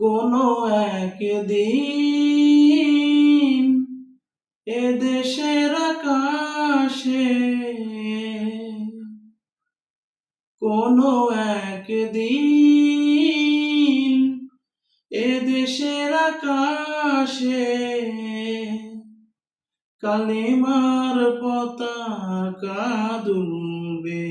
কোনো একদিন এ দেশের আকাশে কোনো একদিন এ দেশের আকাশে কালিমার পতাকা দুলবে।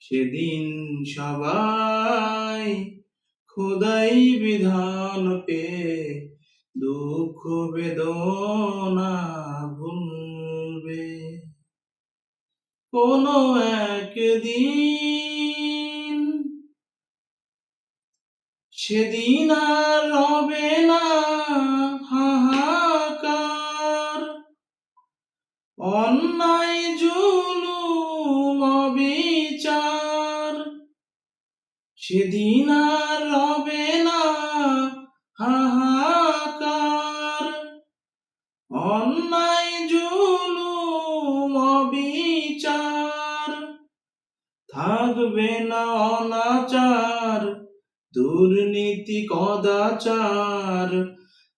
সেদিন সবাই খোদাই বিধান পে দুঃখ বেদনা ভুলবে। কোনো একদিন সেদিন আর রবে না হাহাকার। অন্যায় জুলুম সেদিন আর রবে না হাহাকার। অন্যায়, জুলুম, অবিচার থাকবে না অনাচার, দুর্নীতি, কদাচার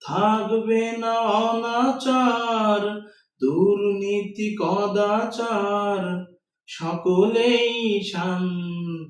থাকবে না অনাচার, দুর্নীতি, কদাচার সকলেই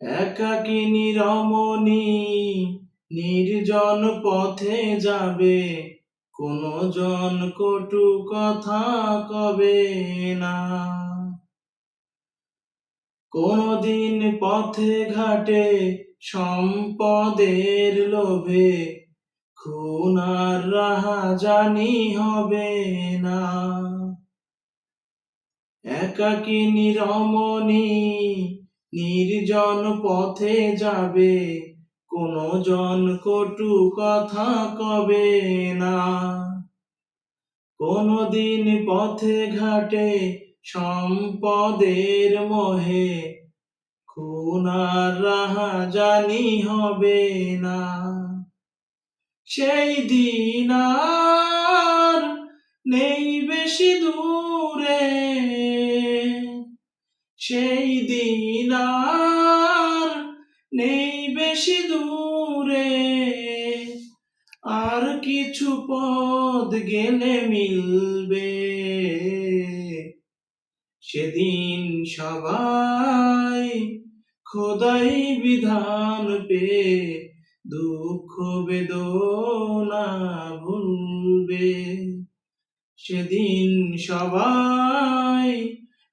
একাকিনী রমণী নির্জন পথে যাবে কোন জন কটু কথা কবে না। কোনদিন পথে ঘাটে সম্পদের লোভে খুন আর রাহা জানি হবে না। একাকিনী রমণী নির্জন পথে যাবে কোন জন কটু কথা কবে না। কোনদিন পথে ঘাটে সম্পদের মোহে খুনার রাহা জানি হবে না। সেই দিন আর নেই বেশি দূরে সেই দিন আর নেই বেশি দূরে। আর কিছু পদ গেলে মিলবে। সেদিন সবাই খোদাই বিধান পে দুঃখ বেদনা ভুলবে। সেদিন সবাই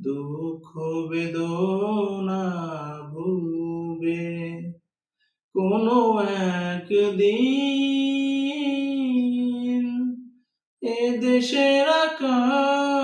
দুঃখ বেদনা ভুলবে। কোনো একদিন এ দেশের আকাশে